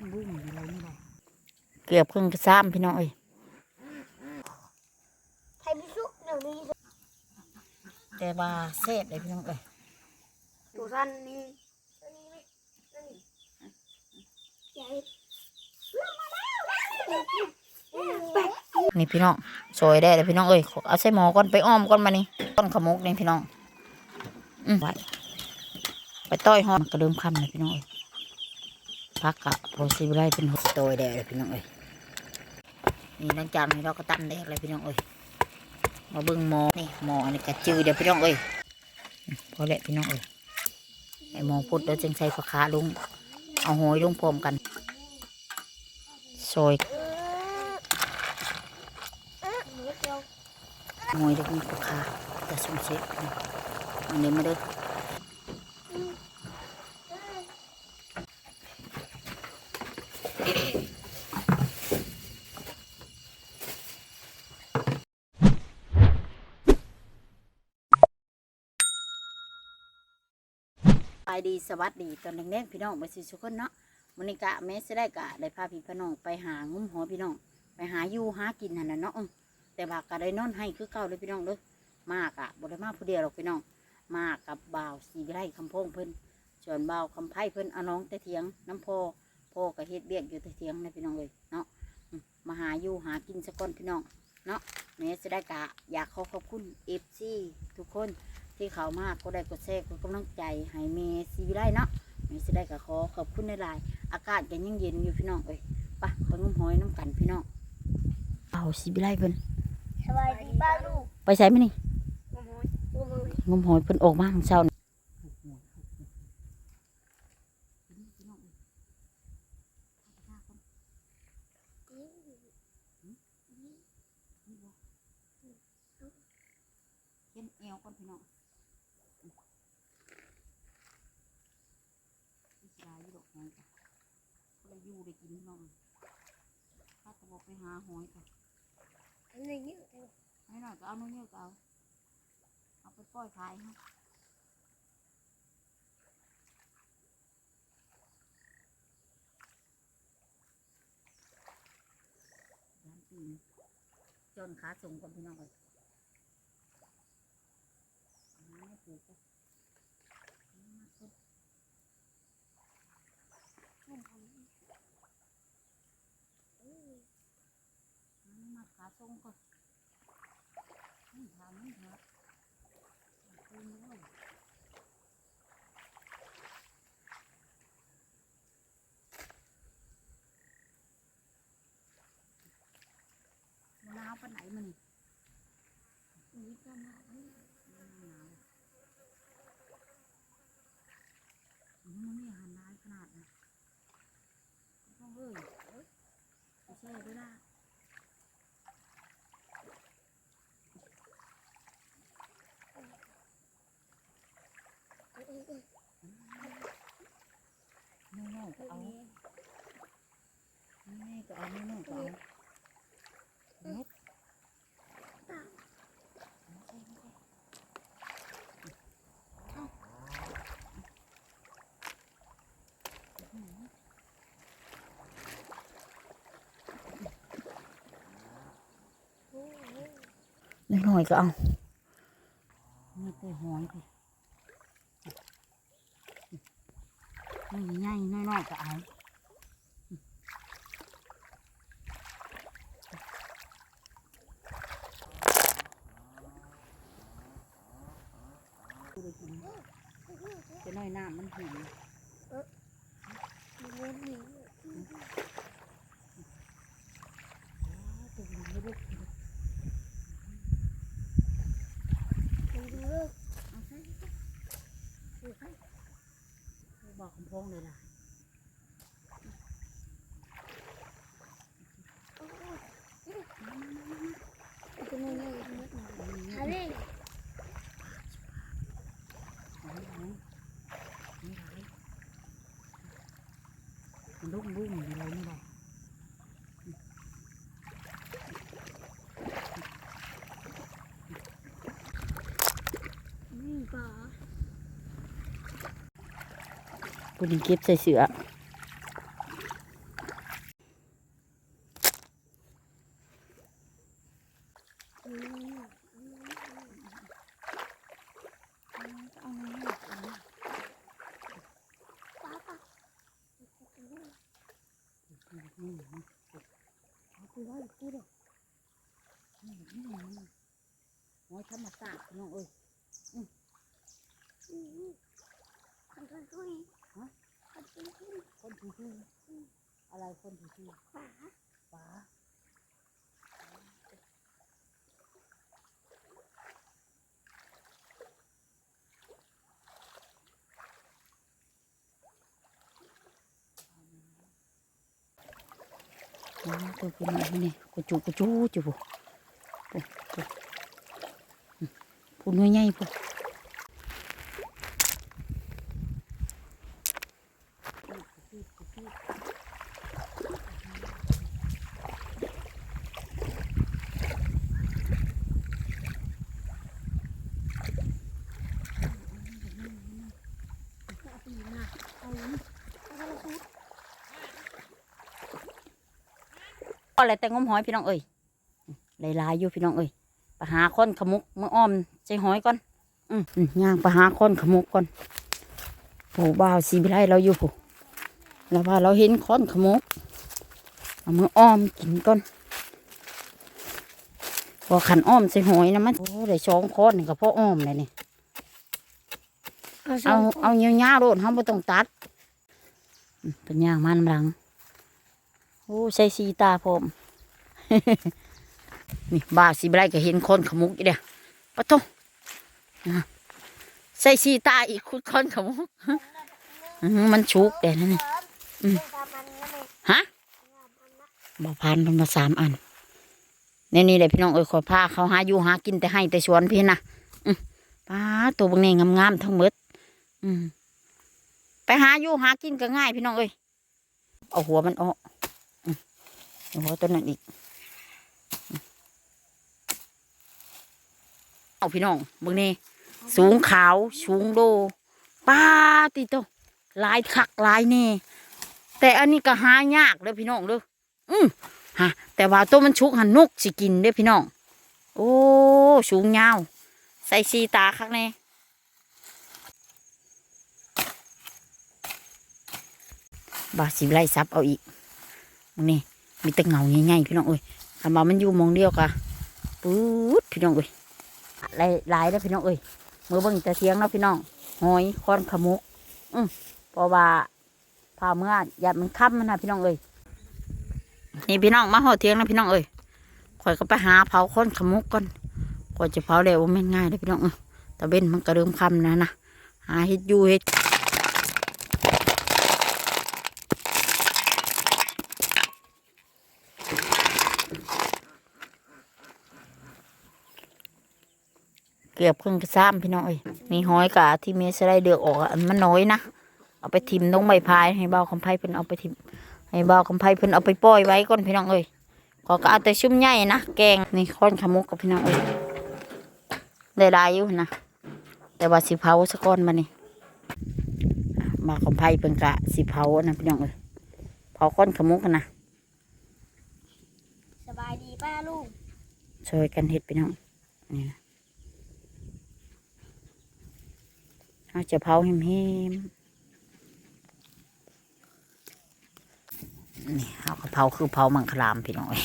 ลุ่มลุ่มอะไรนี่เลยเกือบครึ่งกระซ้ำพี่น้องเอ้ยใครไม่ชุกเดี๋ยวนี้แต่ว่าเซฟเลยพี่น้องเอ้ยตัวสั้นนี่ใหญ่นี่พี่น้องซอยได้เลยพี่น้องเอ้ยขอเอาใส่หมอก่อนไปอ้อมก่อนมานี่ต้นขมุกนี่พี่น้องอืมไว้ไปต้อยหอมกระเดิมคำเลยพี่น้องเอ้ย พักกะโพสิบไรเป็นหกโตยแดดเลยพี่น้องเอ้ยนี่หลังจากนี้เราก็ตั้มแดดเลยพี่น้องเอ้ยมาเบิ่งหมอนี่หมออันนี้กระจือเดี๋ยวพี่น้องเอ้ยพอแล้วพี่น้องเอ้ยไอหมอพุดแล้วจึงใส่ผักขาลุงเอาหอยลุงพร้อมกันซอยงวยเล็กนี่ก็ค่ะแต่สมเสร็จอันนี้ไม่ได้ ไปดีสวัสดีตอนแรกๆพี่น้องไปสิสุกคนเนาะมันนี้กะแม่สิได้กะได้พาพี่พี่น้องไปหางุ้มหัวพี่น้อง ไปหาอยู่หากินนั่นน่ะเนาะแต่ว่าก็ได้นอนให้คือเก่าเลยพี่น้องเด้อมากอะบ่ได้มาผู้เดียวหรอกพี่น้องมากับบ่าวสีไร่คำพงเพิ่นส่วนบ่าวคำไพ่เพิ่นเอาน้องแต่เถียงน้ำพอพ่อก็เฮ็ดเบียกอยู่แต่เถียงนะพี่น้องเลยเนาะมาหาอยู่หากินสักก่อนพี่น้องเนาะแม้จะได้กะอยากขอขอบคุณเอฟซีทุกคน ที่เขามากก็ได้กดแชร์กดกำลังใจให้เมสีวิไลเนาะเมจะได้กะขอขอบคุณในหลายๆอากาศก็ยังเย็นอยู่พี่น้องเอ้ยไปไปงุ้มหอยน้ำกันพี่น้องเอาสีวิไลเพิ่นสบายดีป้าลูกไปใส่ไหมนี่โอ้โหโอ้โหงมหอยเพิ่นออกมาของเช้านี่เห็นแอวก่อนพี่น้องอีสายอยู่ดอกหอยจ้ะก็เลย อยู่ได้กินพี่น้องถ้าจะบอกไปหาหอยค่ะอันนี้เยอะจังให้หน่อยก็เอาน้อยเยอะก็เอาเอาไปปล่อยขายฮะร้านปีนจนขาส่งกับพี่น้องเลยเอามาให้ปลูกก่อนเอามาก่อนเอา มาขาส่งก่อนนี่ทำนี่เถอะเอาคืนเลยมะนาวปานไหนมันนี่ นี่ก็มา มะนาวอืมมันนี่หันได้ขนาดนะต้องเอ้ยไปแช่ด้วยนะ นี่แน่ก็เอานี่แน่ก็เอา นี่แน่ก็เอาเม็ดไม่ใช่ไม่ ใช่นิดหน่อยก็เอานี่แต่หอยสินี่ง่ายน้อยๆก็เอาจะน้อยน้ำมันหิวเงินนี่ตัวมันไม่ได้กินมันดูเลิกเอาใช่ดูใช่บอกคำพงเลยล่ะ ปุ่นเก็บใส่เสือย ป้าฟ้าโอ้ตัวเป็นอะไรนี่กูจูกูจูจูปุ๊ปุ๊ปุ๊พูดง่ายๆปุ๊เอาปีมาเอาเอาละคุด อะไรแต่งมหอยพี่น้องเอ้ยหลายๆอยู่พี่น้องเอ้ยไปหาคนขมุกมืออ้อมใจหอยก่อน อืมอืมย่างไปหาคนขมุกก่อนผู้บ่าวสีวิไลเราอยู่ผู้แล้วว่าเราเห็นคนขมุกเอามืออ้อมกินก่อนพอขันอ้อมใส่หอยนะมันโอ้ได้สองคนนี่ก็พออ้อมเลยนี่เอาเอาเงี้ยวๆโดดเขาไม่ต้องตัดอืมเป็นย่างมันำหลังโอ้ใส่สีตาผม นี่บาสีไรก็เห็นคนขมุกอีเดียปะทอะใส่สีตาอีกคุณคนขมุกมันชุกแต่นั่นนี่ฮะบ่พันมันมาสามอันนี่นี่เลยพี่น้องเอ้ยขอพาเขาหาอยู่หากินแต่ให้แต่ชวนพี่นะป้าตัวบางเนี่ยงามๆทั้งหมดอืมไปหาอยู่หากินก็ง่ายพี่น้องเอ้ยเอาหัวมันออกเอาหัวตัวนั้นอีกอืม เอาพี่น้องเบางนี่สูงขาวสูงโดป้าติโตลายคักลายแนี่แต่อันนี้ก็หายากเลยพี่น้องเด้ออืมฮะแต่ว่าตัวมันชุกหันนกสิกินเด้อพี่น้อง โอ้สูงยาว ใส่สีตาคักแน่บาสิไล่ซับเอาอีกมึงนี่มีแต่เงาใหญ่ๆพี่น้องเอ้ยคำว่ามันอยู่มองเดียวกะปื๊ดพี่น้องเอ้ย หลายหลายแล้วพี่น้องเอ้ยมือเบิ่งแต่เทียงเนาะพี่น้องหอยคอนขมุก อืมเพราะว่าพาเมื่ออย่ามันค้ำมันนะพี่น้องเอ้ยนี่พี่น้องมาหอเทียงนะพี่น้องเอ้ยข่อยก็ไปหาเผาค้นขมุกก่อนข่อยจะเผาเร็วไม่ง่ายเลยพี่น้องเอ้ยตะเบ้นมันกระเดิมค้ำนะนะหาเฮ็ดยูเฮ็ด เกือบครึ่งกระซ้ำพี่น้องเอ้ยนี่หอยกะที่เมสไลเดือกออกอะอันมันน้อยนะเอาไปทิมตรงใบพายให้เบาคำไพ่เพิ่นเอาไปทิมให้เบาคำไพ่เพิ่นเอาไปปล่อยไว้ก่อนพี่น้องเอ้ยขอก็เอาแต่ชุ่มใหญ่นะแกงนี่ค้อนขมุกกับพี่น้องเอ้ยได้หลายอยู่นะแต่ว่าสิเผาสะก้อนมานี่มาคำไพ่เพิ่นกะสิเผานะพี่น้องเอ้ยเผาค้อนขมุกกันนะสบายดีป้าลุงช่วยกันเฮ็ดพี่น้องนี่นะ เราจะเผาหิมหิมๆนี่เอากะเพราคือเผามังคลามพี่น้องเอ้ย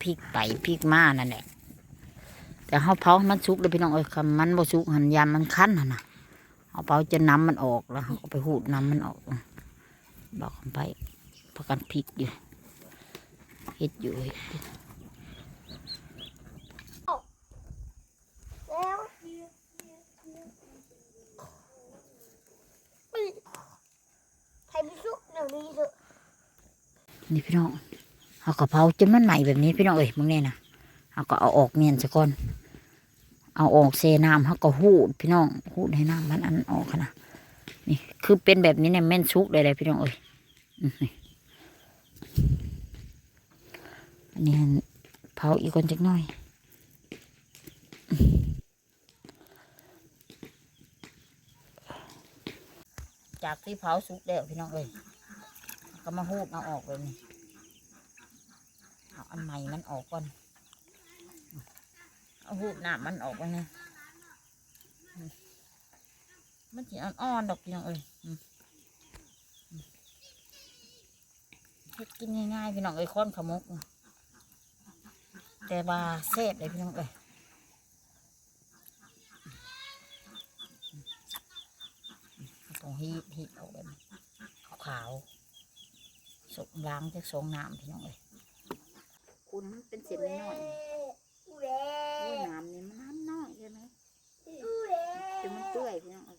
พริกไปพริกมานั่นแหละแต่เขาเผามันสุกเลยพี่น้องเอ้ยมันบ่สุกหันยามมันคั้นน่ะนะเอาเผาจนน้ำมันออกแล้วเขาก็ไปหูดน้ำมันออกบอกไปประกันพริกอยู่เฮ็ดอยู่เฮ็ดอยู่ แล้วอุ๊ยไทยพิสุเดี๋ยวนี้เถอะ นี่พี่น้องเอากระเพราจนมันใหม่แบบนี้พี่น้องเอ้ยมึงเนี่ยนะเอาก็เอาออกเมียนซะก่อน เอาออกเซน้ำเขาก็หูดพี่น้องหูดให้น้ำมันอันออกนะนี่คือเป็นแบบนี้เนี่ยแม่นชุกเลยเลยพี่น้องเอ้ยนี่อันนี้เผาอีกคนจักหน่อยจากที่เผาสุกแล้วพี่น้องเอ้ย ก็มาหูดเอาออกเลยนี่เอาอันใหม่มันออกก่อนเอาหูหน้ามันออกไปนะมันจะอ่อนๆดอกพี่น้องเอ้ยเฮ็ดกินง่ายๆพี่น้องเอ้ยค้อนขมุกแต่ว่าแซ่บเลยพี่น้องเอ้ยต้องฮีดฮีดออกแบบนี้ขาวๆ สมล้างจากสองน้ำพี่น้องเลยคุณมันเป็นเศษน้อยๆ อูเร่ โอ้ยน้ำนี่มันน้ำน้อยใช่ไหม อูเร่ จะมันเปื่อยพี่น้องเอ้ย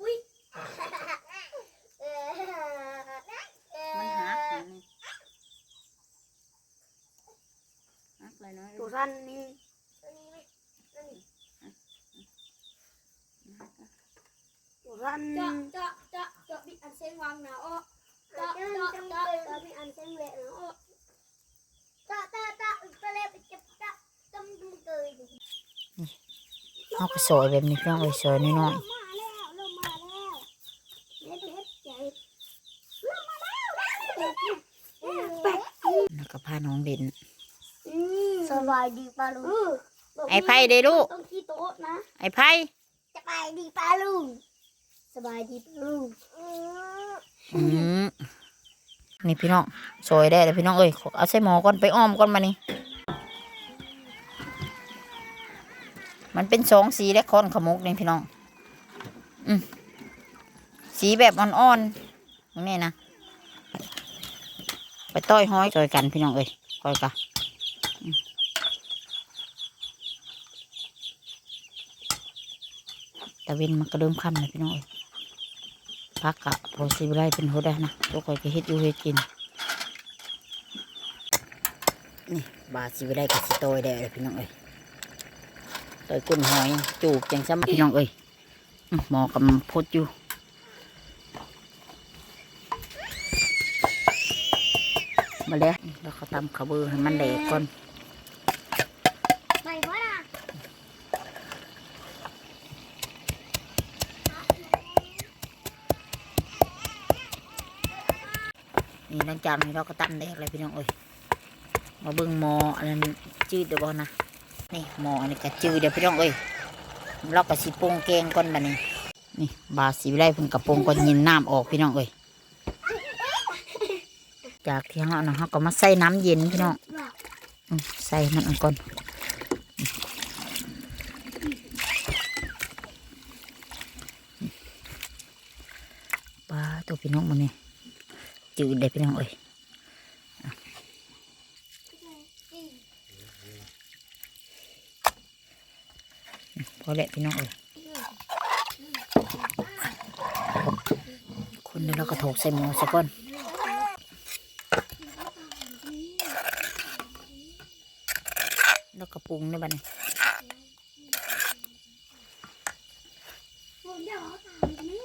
อุ้ย มันหักนะนี่หักเลยน้อย ตัวสั้นนี่ ตัวสั้นเจาะเจาะเจาะเจาะบิดอันเส้นวางหนาอ้อเจาะเจาะเจาะเจาะบิดอันเส้นเละหนาอ้อตาตาตาตะเล็บจับจับจำดูเกยเอากระสอยแบบนี้พี่น้องเอ้ยสอยน้อยมาแล้วเริ่มมาแล้วเล็ดเล็ดใหญ่ๆแล้วก็พาน้องเด่นสบายดีปาลุงไอ้ไผ่เด้ลูกต้องที่โต๊ะนะไอ้ไผ่สบายดีปาลุง สบายดีปาลุงอืมนี่พี่น้องสอยได้แล้วพี่น้องเอ้ยเอาใส่หมอก่อนไปอ้อมก่อนมานี่มันเป็นสองสีและคอนขมุกนี่พี่น้อง อืมสีแบบอ่อนๆนี้นะไปต้อยห้อยจอยกันพี่น้องเอ้ยก้อยกะอืมตะเวนมันก็เริ่มค่ำเลยพี่น้องเอ้ย พักกะพอสิบไรเป็นหัวได้นะตัวก้อยก็เฮ็ดอยู่เฮ็ดกิน นี่บาสิบไรก็สิโตยได้เลยพี่น้องเอ้ยโตยกุ้นหอยจูบจังซ้ำพี่น้องเอ้ยหมอกำพดอยู่มาแล้วแล้วเขาตำขาเบือให้มันแดกก่อน ไม่พอนะ นี่หลัง จากนี้เราก็ตำแดกเลยพี่น้องเอ้ยมาเบิ้งหมออันนั้นจืดเดี๋ยวบ่นะนี่หมออันนี้ก็จืดเดี๋ยวพี่น้องเอ้ยเราก็สิปรุงแกงก่อนบัดนี้นี่บาสีไลเพิ่นกระโปรงก่อนยินน้ำออกพี่น้องเอ้ยจากที่เรานะเขาก็มาใส่น้ำเย็นพี่น้องใส่มันอันก่อนปลาตัวพี่น้องมันนี่ จืดเลยพี่น้องเอ้ยพอแล้วพี่น้องเอ้ยคนนี้เราก็ถกใส่หมูสักก่อนแล้วก็ปรุงในบ้านนี้ ผมเดี๋ยวเอาตามนี่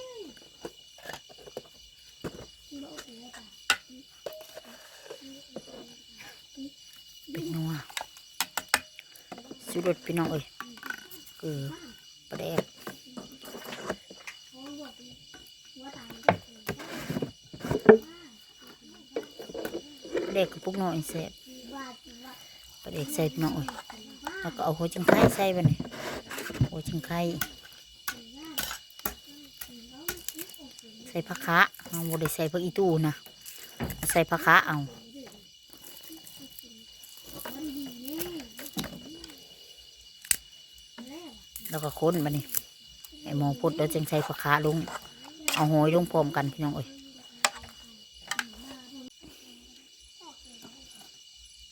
เป็นนัวสุด รสพี่น้องเอ้ยคือปลาแดกหัวตามปลาแดกกระปุกน้อยแซ่บว่าว่าปลาแดกใส่พี่น้องเอ้ยแล้วก็เอาหัวจังไข่ใส่ไปนี่หัวจังไข่ใส่ผักคะเอาบ่ได้ใส่ผักอีตู้นะใส่ผักคะเอา แล้วก็ค้นมานี่ไอ้หมองพุดแล้วจึงใส่ผักคะลง เอาหอยลงพร้อมกันพี่น้องเอ้ย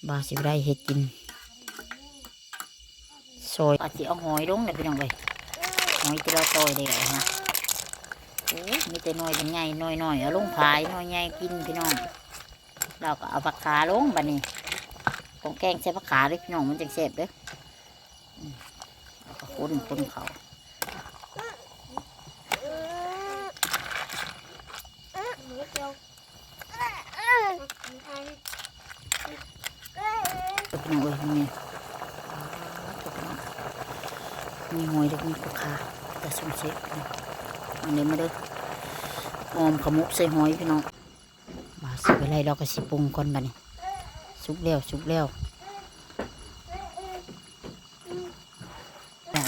บาสิบได้เฮ็ดกินซอยอาจจะเอาหอยลงเลยพี่น้องเอ้ยหอยที่เราซอยได้นะโอ้มีแต่น้อยเป็นใหญ่น้อยน้อยๆเอาลงพายน้อยใหญ่กินพี่น้องเราก็เอาผักขาลงบัดนี้ของแกงใส่ผักขาเลยพี่น้องมันจังแซ่บเด้ออืมแล้ว ก็คนคนเขาตัวน้องเอ้ยนี่ตัวพี่น้องมีหอยแล้วก็มีผักขาแต่สมเสร็จอันนี้มาเด้อออมขมุกใส่หอยพี่น้องบาสิไปไล่เราก็สิปรุงก่อนบัดนี้สุกแล้วสุกแล้ว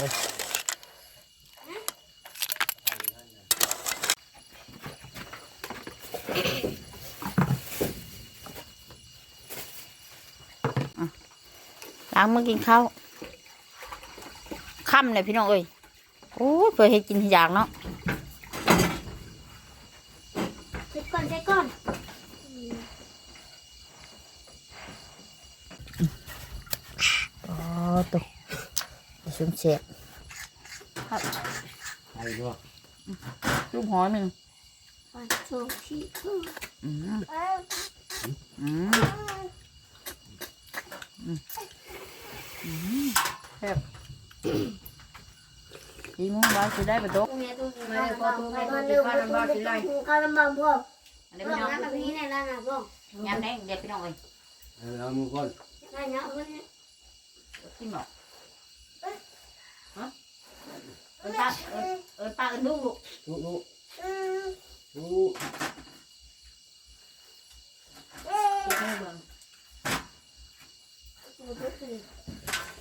เอาเอ้ยล้างมือกินข้าวค่ำเลยพี่น้องเอ้ยโอ้เพื่อให้กินอยากเนาะเช็ดก่อนเช็ดก่อน อ๋อตัวชุ่ม เสียบไอ้ด้วยลูกหอยมึงวันโชว์ที่คืออืมเอออืมแซ่บดีมั้งบ้าสิได้ประตูตรงนี้ตรงนี้ข้าวลำบากข้าวเร็วข้าวลำบากข้าวลำบากพ่ออันนี้พ่อพี่น้องนั่งกับพี่ในร้านนะพ่อยำแดงเด็ดพี่น้องเอ้ยเอามือก่อนนั่งเนาะเพื่อนกินบอก ฮะเอินป้าเอินเอินป้าเอินลูกลูกลูกลูกอืมลูก เอ๊ะ กินให้เบิ่ง เอ๊ะ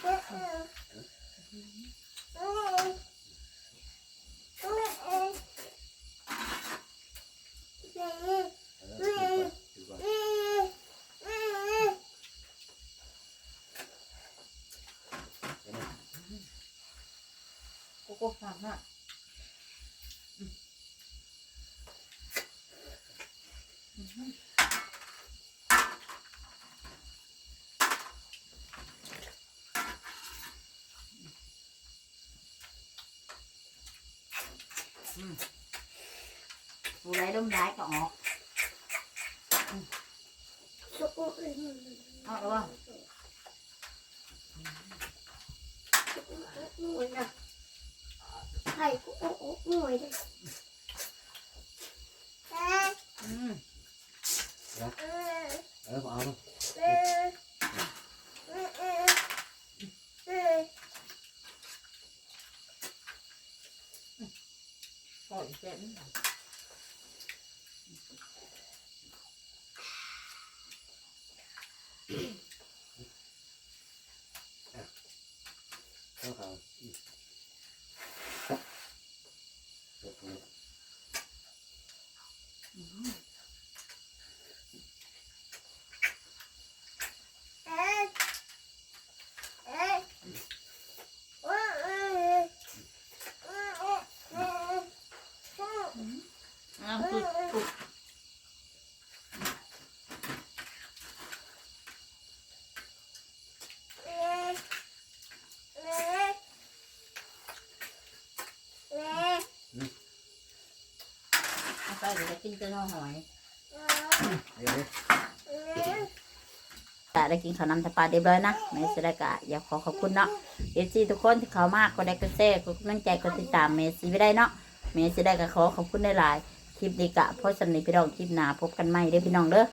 เอ๊ะเอ๊ะเอ๊ะเอ๊ะเอ๊ะ เออดูก่อนดูก่อน โก โก้ฝากหน่อยดูไรดมร้ายก็ออกสุกุลเอาแล้วว่า หน่วยนะไข่กุโอ้หน่วยเลยเอ๊ะ อืม เอ๊ะ เออเอา เอ๊ะเอ๊ะเอ๊ะเอ๊ะ ปล่อยเจ็บ เอาเขาจบเลย เอ๊ะเอ๊ะเอ๊ะเอ๊ะเอ๊ะเอ๊ะเอ๊ะ น้ำคือถูกเอ๊ะเอ๊ะเอ๊ะเอาไปเดี๋ยวจะกินแต่หน่อหอยเดี๋ยวนี้กะได้กินข้าวน้ำทะปลาเรียบร้อยนะแม่สดากะอยากขอขอบคุณเนาะเอฟซีทุกคนที่เขามากก็ได้กระแซ่ก็กำลังใจก็ติดตามเมซีไม่ได้เนาะเมสได้กะขอขอบคุณหลายๆ ลิปนี้กะเพราะสำนีพี่น้องคลิปหนาพบกันใหม่เด้อพี่น้องเด้อ